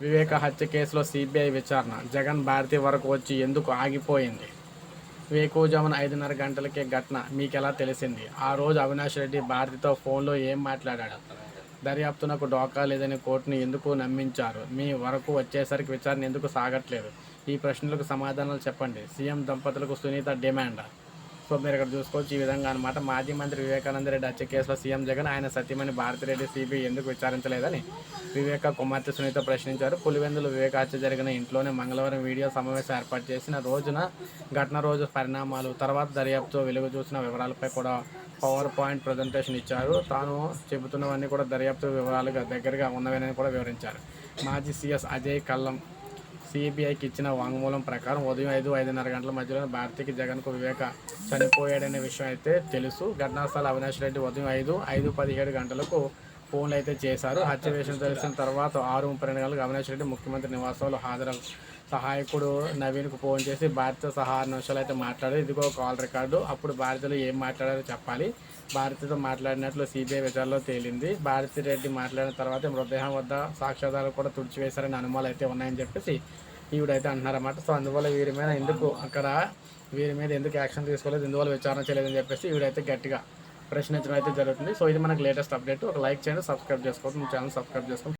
వివేక హత్య కేసులో సిబిఐ విచారణ. జగన్ భారతి వరకు వచ్చి ఎందుకు ఆగిపోయింది? వేకోజామున ఐదున్నర గంటలకే ఘటన. మీకెలా తెలిసింది? ఆ రోజు అవినాష్ రెడ్డి భారతితో ఫోన్లో ఏం మాట్లాడాడు? దర్యాప్తునకు డోకా లేదని కోర్టును ఎందుకు నమ్మించారు? మీ వరకు వచ్చేసరికి విచారణ ఎందుకు సాగట్లేదు? ఈ ప్రశ్నలకు సమాధానాలు చెప్పండి. సీఎం దంపతులకు సునీత డిమాండ్? సో మీరు ఇక్కడ చూసుకోవచ్చు ఈ విధంగా అనమాట మాజీ మంత్రి వివేకానంద రెడ్డి హత్య కేసులో సీఎం జగన్ ఆయన సత్యమని భారతిరెడ్డి సిబిఐ ఎందుకు విచారించలేదని వివేక కుమార్తె సునీత ప్రశ్నించారు. పులివెందులు వివేక హత్య జరిగిన ఇంట్లోనే మంగళవారం వీడియో సమావేశం ఏర్పాటు చేసిన రోజున ఘటన రోజు పరిణామాలు తర్వాత దర్యాప్తు వెలుగు చూసిన వివరాలపై కూడా పవర్ పాయింట్ ప్రజెంటేషన్ ఇచ్చారు. తాను చెబుతున్నవన్నీ కూడా దర్యాప్తు వివరాలుగా దగ్గరగా ఉన్నవని కూడా వివరించారు. మాజీ సీఎస్ అజయ్ కల్లం సిబిఐకి ఇచ్చిన వాంగ్మూలం ప్రకారం ఉదయం ఐదు ఐదున్నర గంటల మధ్యలో భారతికి జగన్కు వివేక చనిపోయాడనే విషయం అయితే తెలుసు. ఘటనా స్థలం అవినాష్ రెడ్డి ఉదయం ఐదు ఐదు పదిహేడు గంటలకు ఫోన్లు అయితే చేశారు. హత్య విషయం తెలిసిన తర్వాత ఆరు ముప్పై రెండు గంటలకు అవినాష్ రెడ్డి ముఖ్యమంత్రి నివాసంలో హాజరు సహాయకుడు నవీన్కు ఫోన్ చేసి భారత సహా ఆరు నిమిషాలు అయితే మాట్లాడారు. ఇదిగో కాల్ రికార్డు. అప్పుడు భారతిలో ఏం మాట్లాడారో చెప్పాలి. భారతితో మాట్లాడినట్లు సిబిఐ విచారణలో తేలింది. భారతి రెడ్డి మాట్లాడిన తర్వాత మృతదేహం వద్ద సాక్ష్యాధారాలు కూడా తుడిచివేశారని అనుమానాలు అయితే ఉన్నాయని చెప్పేసి ఈవిడైతే అంటున్నారన్నమాట. సో అందువల్ల వీరి మీద ఎందుకు అక్కడ వీరి మీద ఎందుకు యాక్షన్ తీసుకోలేదు ఎందువల్ల విచారణ చేయలేదని చెప్పేసి ఈవిడైతే గట్టిగా ప్రశ్నించడం అయితే జరుగుతుంది. సో ఇది మనకు లేటెస్ట్ అప్డేట్. ఒక లైక్ చేయండి సబ్స్క్రైబ్ చేసుకోండి ఛానల్ సబ్స్క్రైబ్ చేసుకోండి.